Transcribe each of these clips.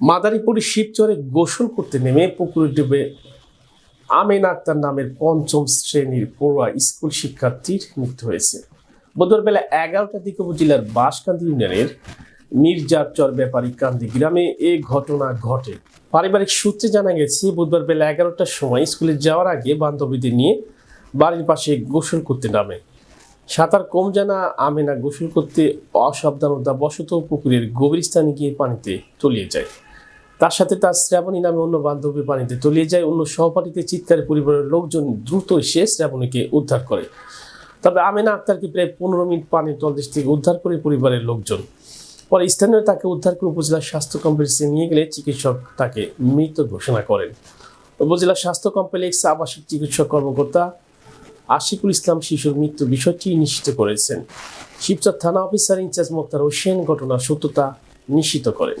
মাদারীপুরে শিবচরে গোসল করতে নেমে পুকুরে ডুবে আমিন আক্তার নামের পঞ্চম শ্রেণির পড়ুয়া স্কুল শিক্ষার্থীর মৃত্যু হয়েছে। বুধবার বেলা এগারোটার দিকে উপজেলার বাঁশকান্দি ইউনিয়নের মির্জারচর ব্যাপারী কান্দি গ্রামে এ ঘটনা ঘটে। পারিবারিক সূত্রে জানা গেছে, বুধবার বেলা এগারোটার সময় স্কুলে যাওয়ার আগে বান্ধবীদের নিয়ে বাড়ির পাশে গোসল করতে নামে। সাঁতার কম জানা, আমেনা গোসল করতে অসাবধানতা বশত পুকুরের গভীর স্থানে গিয়ে পানিতে তলিয়ে যায়। তার সাথে তার শ্রাবণী নামে অন্য বান্ধবী পানিতে তলিয়ে যায়। অন্য সহপাঠীতে চিৎকারে পরিবারের লোকজন দ্রুত এসে শ্রাবণীকে উদ্ধার করে। তবে আমেনা আক্তারকে প্রায় পনেরো মিনিট পানির তলদেশ থেকে উদ্ধার করে পরিবারের লোকজন। পরে স্থানীয় তাকে উদ্ধার করে উপজেলা স্বাস্থ্য কমপ্লেক্সে নিয়ে গেলে চিকিৎসক তাকে মৃত ঘোষণা করেন। উপজেলা স্বাস্থ্য কমপ্লেক্স আবাসিক চিকিৎসক কর্মকর্তা আশিকুল ইসলাম শিশুর মৃত্যু বিষয়টি নিশ্চিত করেছেন। শিবচর থানা অফিসার ইনচার্জ মোক্তার হোসেন ঘটনার সত্যতা নিশ্চিত করেন।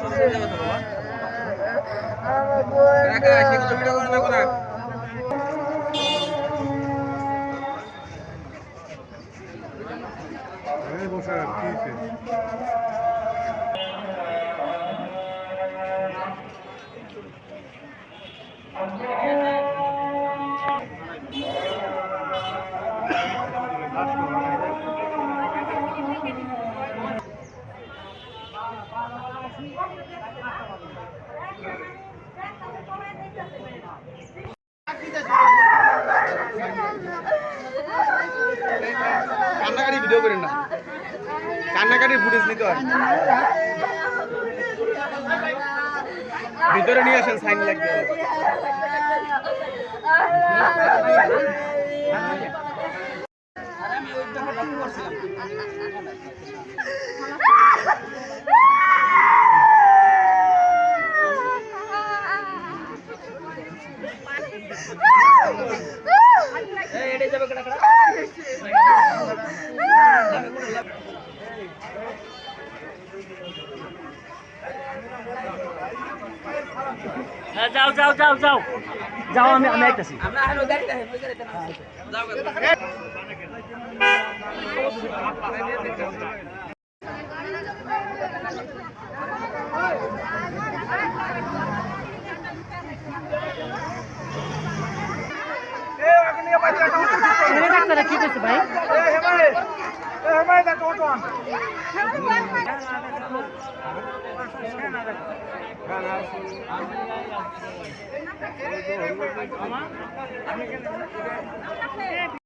এই বসে আর কি হইছে? কান্নাকাটি ভিডিও করেন না। কান্নাকাটির ফুটেজ নিতে হয়। ভিতরে নিয়ে আসেন সাইন লাগবে। হ্যাঁ যাও যাও যাও যাও। যাও আমি আমি আইতাছি। ছেলে ডাক্তাররা কি করছে ভাই